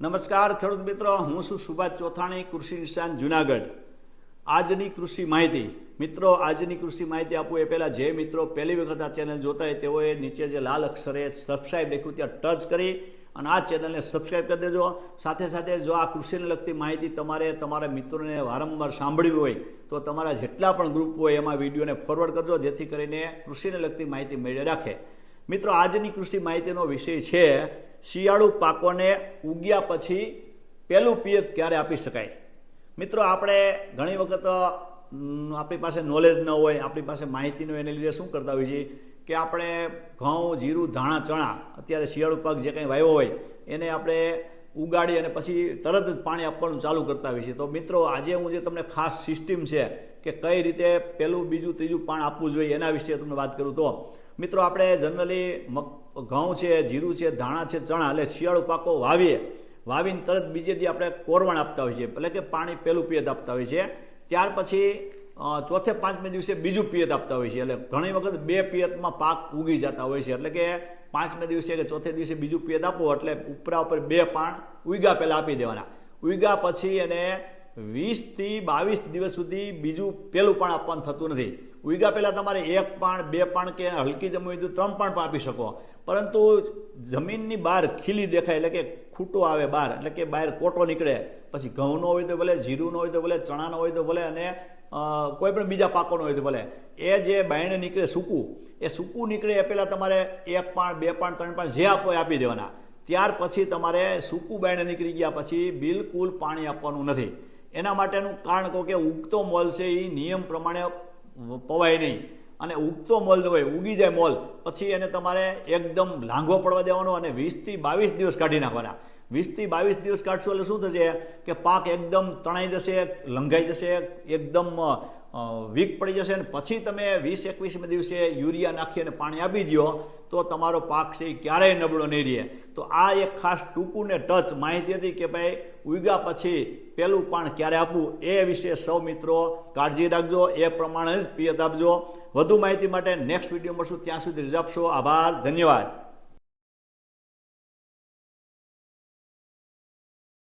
નમસ્કાર ખેડૂત મિત્રો, હું છું સુભાષ ચોથાણી, કૃષિ નિશાન જુનાગઢ. આજની કૃષિ માહિતી. મિત્રો, આજની કૃષિ માહિતી આપું એ પહેલાં જે મિત્રો પહેલી વખત આ ચેનલ જોતા હોય તેઓએ નીચે જે લાલ અક્ષરે સબસ્ક્રાઈબ લખ્યું ત્યાં ટચ કરી અને આ ચેનલને સબસ્ક્રાઈબ કરી દેજો. સાથે સાથે જો આ કૃષિને લગતી માહિતી તમારે, તમારા મિત્રોને વારંવાર સાંભળવી હોય, તો તમારા જેટલા પણ ગ્રુપ હોય એમાં વિડીયોને ફોરવર્ડ કરજો, જેથી કરીને કૃષિને લગતી માહિતી મેળવી રાખે. મિત્રો, આજની કૃષિ માહિતીનો વિષય છે શિયાળુ પાકોને ઉગ્યા પછી પહેલું પિયત ક્યારે આપી શકાય? મિત્રો, આપણે ઘણી વખત આપણી પાસે નોલેજ ન હોય, આપણી પાસે માહિતી ન હોય એને લીધે શું કરતા હોઈએ છીએ કે આપણે ઘઉં, જીરું, ધાણા, ચણા, અત્યારે શિયાળુ પાક જે કંઈ વાવ્યો હોય, એને આપણે ઉગાડી અને પછી તરત જ પાણી આપવાનું ચાલુ કરતા હોઈએ છીએ. તો મિત્રો, આજે હું જે તમને ખાસ સિસ્ટમ છે કે કઈ રીતે પહેલું, બીજું, ત્રીજું પાણ આપવું જોઈએ એના વિશે તમને વાત કરું તો મિત્રો, આપણે જનરલી મગ ઘઉં છે, જીરું છે, ધાણા છે, ચણા, એટલે શિયાળુ પાકો વાવીએ. વાવીને તરત બીજે દી આપણે કોરવણ આપતા હોઈએ છીએ. એટલે કે પાણી પહેલું પિયત આપતા હોઈએ છીએ. ત્યાર પછી ચોથે પાંચમે દિવસે બીજું પિયત આપતા હોઈએ છીએ. એટલે ઘણી વખત બે પિયતમાં પાક ઉગી જતા હોય છે. એટલે કે પાંચમે દિવસે કે ચોથે દિવસે બીજું પિયત આપો એટલે ઉપરા ઉપર બે પાણ ઉઈગા પહેલાં આપી દેવાના. ઉગા પછી એને વીસથી બાવીસ દિવસ સુધી બીજું પેલું પણ આપવાનું થતું નથી. ઉગ્યા પહેલાં તમારે એક પાણ, બે પાણ કે હલકી જમી હોય તો ત્રણ પાણ પણ આપી શકો. પરંતુ જમીનની બહાર ખીલી દેખાય એટલે કે ખૂટો આવે બહાર, એટલે કે બહાર કોટો નીકળે. પછી ઘઉંનો હોય તો ભલે, જીરુંનો હોય તો ભલે, ચણાનો હોય તો ભલે અને કોઈ પણ બીજા પાકોનો હોય તો ભલે. એ જે બાયણે નીકળે સૂકું, એ સૂકું નીકળે એ પહેલાં તમારે એક પાણ, બે પાણ, ત્રણ પાણ જે આપો એ આપી દેવાના. ત્યાર પછી તમારે સૂકું બાયણે નીકળી ગયા પછી બિલકુલ પાણી આપવાનું નથી. એના માટેનું કારણ કહો કે ઉગતો મોલ છે એ નિયમ પ્રમાણે પવાય નહીં. અને ઉગતો મોલ હોય, ઉગી જાય મોલ, પછી એને તમારે એકદમ લાંઘો પડવા દેવાનો અને વીસથી બાવીસ દિવસ કાઢી નાખવાના. વીસથી બાવીસ દિવસ કાઢશો એટલે શું થશે? કે પાક એકદમ તણાઈ જશે, લંઘાઈ જશે, એકદમ વીક પડી જશે અને પછી તમે વીસ એકવીસમે દિવસે યુરિયા નાખી અને પાણી આપી દો તો તમારો પાક છે એ ક્યારેય નબળો નહીં રહે. તો આ એક ખાસ ટૂંકું ને ટચ માહિતી હતી કે ભાઈ, ઉગ્યા પછી પેલું પાણ ક્યારે આપવું, એ વિશે સૌ મિત્રો કાળજી રાખજો, એ પ્રમાણે જ પિયત આપજો. વધુ માહિતી માટે નેક્સ્ટ વીડિયો મળશું. ત્યાં સુધી રજા આભાર. ધન્યવાદ.